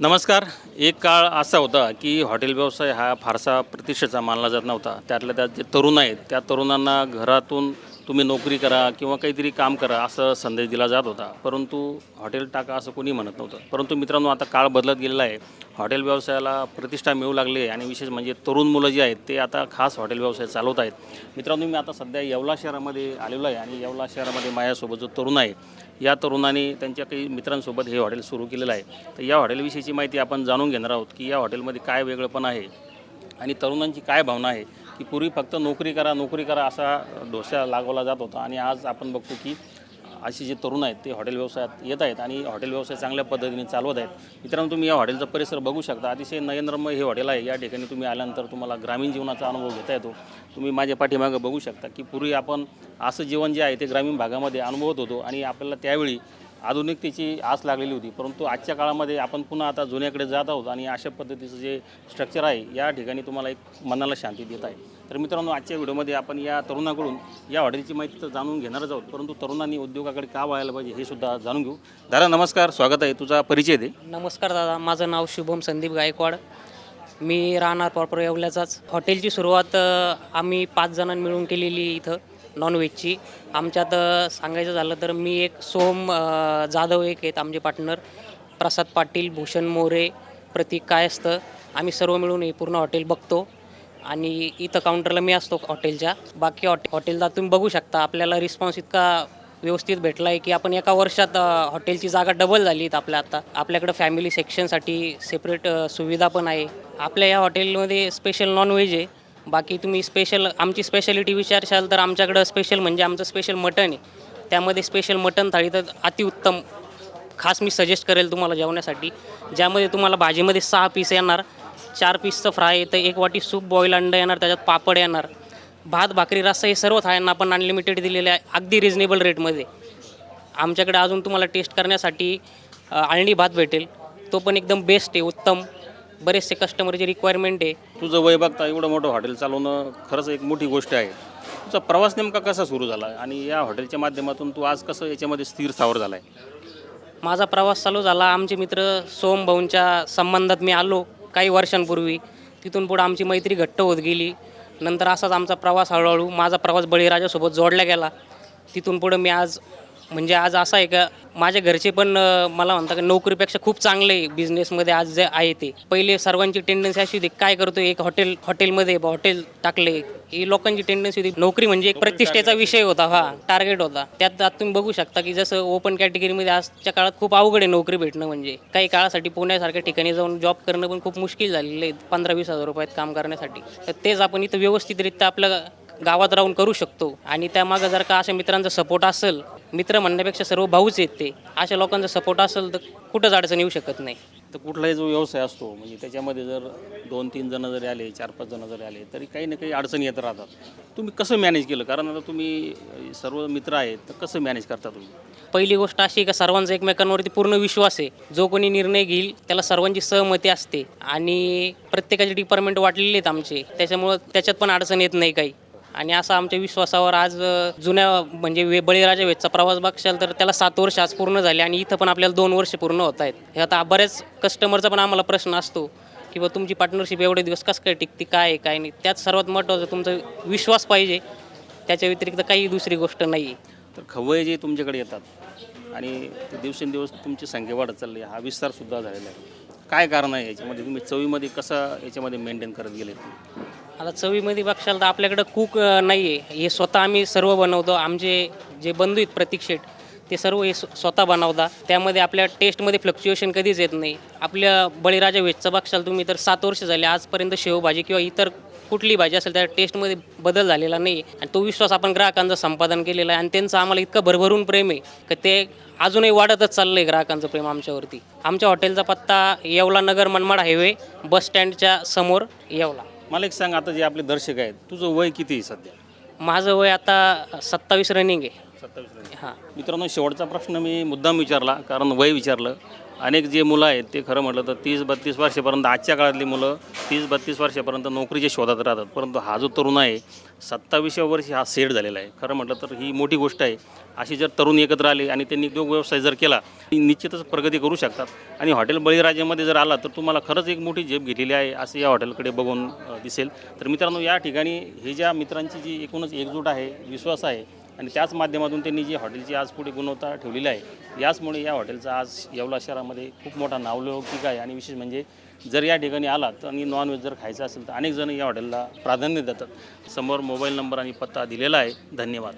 नमस्कार. एक काळ असा होता की हॉटेल व्यवसाय हा फारसा प्रतिष्ठेचा मानला जात नव्हता. त्यातल्या त्यात जे तरुण आहेत त्या तरुणांना घरातून तुम्ही नोकरी करा किंवा काहीतरी काम करा असं संदेश दिला जात होता. परंतु हॉटेल टाका असं कोणी म्हणत नव्हतं. परंतु मित्रांनो आता काळ बदलत गेलेला आहे. हॉटेल व्यवसायाला प्रतिष्ठा मिळू लागली आहे आणि विशेष म्हणजे तरुण मुलं जी आहेत ते आता खास हॉटेल व्यवसाय चालवत आहेत. मित्रांनो मी आता सध्या येवला शहरामध्ये आलेलो आहे आणि येवला शहरामध्ये माझ्यासोबत जो तरुण आहे या तरुणाने त्यांच्या काही मित्रांसोबत हे हॉटेल सुरू केलेलं आहे. तर या हॉटेलविषयीची माहिती आपण जाणून घेणार आहोत की या हॉटेलमध्ये काय वेगळंपण आहे आणि तरुणांची काय भावना आहे की पूर्वी फक्त नोकरी करा नोकरी करा असा डोसा लागवला जात होता. आणि आज आपण बघतो की असे जे तरुण आहेत ते हॉटेल व्यवसायात येत आहेत आणि हॉटेल व्यवसाय चांगल्या पद्धतीने चालवत आहेत. मित्रांनो तुम्ही या हॉटेलचा परिसर बघू शकता. अतिशय नयनरम्य हे हॉटेल आहे. या ठिकाणी तुम्ही आल्यानंतर तुम्हाला ग्रामीण जीवनाचा अनुभव घेता येतो. तुम्ही माझ्या पाठीमागं बघू शकता की पूर्वी आपण असं जीवन जे आहे ते ग्रामीण भागामध्ये अनुभवत होतो आणि आपल्याला त्यावेळी आधुनिकतेची आस लागलेली होती. परंतु आजच्या काळामध्ये आपण पुन्हा आता जुन्याकडे जात आहोत आणि अशा पद्धतीचं जे स्ट्रक्चर आहे या ठिकाणी तुम्हाला एक मनाला शांती देत आहे. तर मित्रांनो आजच्या व्हिडिओमध्ये आपण या तरुणाकडून या हॉटेलची माहिती तर जाणून घेणारच आहोत. परंतु तरुणांनी उद्योगाकडे का वळायला पाहिजे हे सुद्धा जाणून घेऊ. दादा नमस्कार. स्वागत आहे. तुझा परिचय दे. नमस्कार दादा. माझं नाव शुभम संदीप गायकवाड. मी राहणार प्रॉपर येवल्याचाच. हॉटेलची सुरुवात आम्ही पाच जणांनी मिळून केलेली इथं. नॉनव्हेजची आमच्यात सांगायचं झालं तर मी एक सोहम जाधव एक आहेत आमचे पार्टनर प्रसाद पाटील भूषण मोरे प्रतीक काय असतं आम्ही सर्व मिळून हे पूर्ण हॉटेल बघतो. आणि इथं काउंटरला मी असतो हॉटेलच्या. बाकी हॉटे हॉटेलला तुम्ही बघू शकता आपल्याला रिस्पॉन्स इतका व्यवस्थित भेटला आहे की आपण एका वर्षात हॉटेलची जागा डबल झाली आहेत आपल्या आता. आपल्याकडं फॅमिली सेक्शनसाठी सेपरेट सुविधा पण आहे. आपल्या या हॉटेलमध्ये स्पेशल नॉनव्हेज आहे. बाकी तुम्ही स्पेशल आमची स्पेशालिटी विचारशाल तर आमच्याकडं स्पेशल म्हणजे आमचं स्पेशल मटण आहे. त्यामध्ये स्पेशल मटण थाळी तर अतिउत्तम. खास मी सजेस्ट करेल तुम्हाला जेवण्यासाठी ज्यामध्ये तुम्हाला भाजीमध्ये सहा पीस येणार चार पीसचं फ्राय येतं एक वाटी सूप बॉईल अंडं येणार त्याच्यात पापड येणार. भात भाकरी रस्सा हे सर्व थाळ्यांना आपण अनलिमिटेड दिलेले आहे अगदी रिजनेबल रेटमध्ये आमच्याकडे अजून तुम्हाला टेस्ट करण्यासाठी आळणी भात भेटेल. तो पण एकदम बेस्ट आहे उत्तम. बरेचसे कस्टमरची रिक्वायरमेंट आहे. तुझं वय बघता एवढं मोठं हॉटेल चालवणं खरंच एक मोठी गोष्ट आहे. तुझा प्रवास नेमका कसा सुरू झाला? आणि या हॉटेलच्या माध्यमातून तू आज कसं याच्यामध्ये स्थिर स्थावर झाला आहे माझा प्रवास चालू झाला. आमचे मित्र सोम भाऊंच्या संबंधात मी आलो काही वर्षांपूर्वी. तिथून पुढं आमची मैत्री घट्ट होत गेली. नंतर असाच आमचा प्रवास हळूहळू माझा प्रवास बळीराजासोबत जोडला गेला. तिथून पुढं मी आज म्हणजे आज असं आहे का माझ्या घरचे पण अं, मला म्हणतात की नोकरीपेक्षा खूप चांगले आहे बिझनेसमध्ये आज जे आहे ते. पहिले सर्वांची टेंडन्सी अशी होती काय करतो एक हॉटेल हॉटेलमध्ये हॉटेल टाकले. ही लोकांची टेंडन्सी होती. नोकरी म्हणजे एक प्रतिष्ठेचा विषय होता हा टार्गेट होता. त्यात आत तुम्ही बघू शकता की जसं ओपन कॅटेगरीमध्ये आजच्या काळात खूप अवघड आहे नोकरी भेटणं म्हणजे. काही काळासाठी पुण्यासारख्या ठिकाणी जाऊन जॉब करणं पण खूप मुश्किल झालेलं आहे पंधरा वीस हजार रुपयात काम करण्यासाठी. तर तेच आपण इथं व्यवस्थितरित्या आपलं गावात राहून करू शकतो. आणि त्यामागं जर का अशा मित्रांचा सपोर्ट असेल मित्र म्हणण्यापेक्षा सर्व भाऊच आहेत ते. अशा लोकांचा सपोर्ट असेल तर कुठंच अडचण येऊ शकत नाही. तर कुठलाही जो व्यवसाय असतो म्हणजे त्याच्यामध्ये जर दोन तीन जण जरी आले चार पाच जण जरी आले तरी काही ना काही अडचणी येत राहतात. तुम्ही कसं मॅनेज केलं? कारण आता तुम्ही सर्व मित्र आहेत तर कसं मॅनेज करता तुम्ही? पहिली गोष्ट अशी का सर्वांचा एकमेकांवरती पूर्ण विश्वास आहे. जो कोणी निर्णय घेईल त्याला सर्वांची सहमती असते. आणि प्रत्येकाचे डिपार्टमेंट वाटलेले आहेत आमचे. त्याच्यामुळं त्याच्यात पण अडचण येत नाही काही. आणि असा आमच्या विश्वासावर आज जुन्या म्हणजे वे बळीराजा वेदचा प्रवास बघशाल तर त्याला सात वर्ष आज पूर्ण झाले आणि इथं पण आपल्याला दोन वर्ष पूर्ण होत आहेत. हे आता बऱ्याच कस्टमरचा पण आम्हाला प्रश्न असतो की बा तुमची पार्टनरशिप एवढे दिवस कसं काय टिकते काय आहे काय नाही? त्यात सर्वात महत्त्वाचं तुमचा विश्वास पाहिजे त्याच्या व्यतिरिक्त काही दुसरी गोष्ट नाही आहे तर खवय जे तुमच्याकडे येतात आणि ते दिवसेंदिवस तुमची संख्या वाढत चालली आहे हा विस्तारसुद्धा झालेला आहे. काय कारण आहे याच्यामध्ये? तुम्ही चवीमध्ये कसं याच्यामध्ये मेंटेन करत गेले आता चवीमध्ये बघशाल तर आपल्याकडं कूक नाही आहे हे स्वतः आम्ही सर्व बनवतो. आमचे जे बंधू आहेत प्रतीक शेठ ते सर्व हे स्व- स्वतः बनवता त्यामध्ये आपल्या टेस्टमध्ये फ्लक्च्युएशन कधीच येत नाही. आपल्या बळीराजा वेजचं बघशाल तुम्ही तर सात वर्ष झाले. आजपर्यंत शेवभाजी किंवा इतर कुठली भाजी असेल त्या टेस्टमध्ये बदल झालेला नाही आणि तो विश्वास आपण ग्राहकांचं संपादन केलेला आहे. आणि त्यांचं आम्हाला इतकं भरभरून प्रेम आहे की ते अजूनही वाढतच चाललं आहे ग्राहकांचं प्रेम आमच्यावरती. आमच्या हॉटेलचा पत्ता येवला नगर मनमाड हायवे बस स्टँडच्या समोर येवला. मला एक सांग आता जे आपले दर्शक आहेत तुझं वय किती आहे सध्या? माझं वय आता सत्तावीस रनिंग आहे. सत्तावीस हां. मित्रांनो शेवटचा प्रश्न मी मुद्दाम विचारला कारण वय विचारलं. अनेक जे मुलं आहेत ते खरं म्हटलं तर तीस बत्तीस वर्षापर्यंत आजच्या काळातली मुलं तीस बत्तीस वर्षापर्यंत नोकरीच्या शोधात राहतात परंतु हा जो तरुण आहे सत्तावीसव्या वर्षी हा सेट झालेला आहे. खरं म्हटलं तर ही मोठी गोष्ट आहे. अशी जर तरुण एकत्र आले आणि त्यांनी उद्योग व्यवसाय जर केला ती निश्चितच प्रगती करू शकतात. आणि हॉटेल बळीराजामध्ये जर आला तर तुम्हाला खरंच एक मोठी झेप घेतलेली आहे असं या हॉटेलकडे बघून दिसेल. तर मित्रांनो या ठिकाणी हे ज्या मित्रांची जी एकूणच एकजूट आहे विश्वास आहे आणि त्याच माध्यमातून त्यांनी जी हॉटेलची आज पुढे गुणवत्ता ठेवलेली आहे याचमुळे या हॉटेलचा आज येवला शहरामध्ये खूप मोठा नावलौकिक आहे. आणि विशेष म्हणजे जर या ठिकाणी आलात आणि नॉनव्हेज जर खायचं असेल तर अनेक जण या हॉटेलला प्राधान्य देतात. समोर मोबाईल नंबर आणि पत्ता दिलेला आहे. धन्यवाद.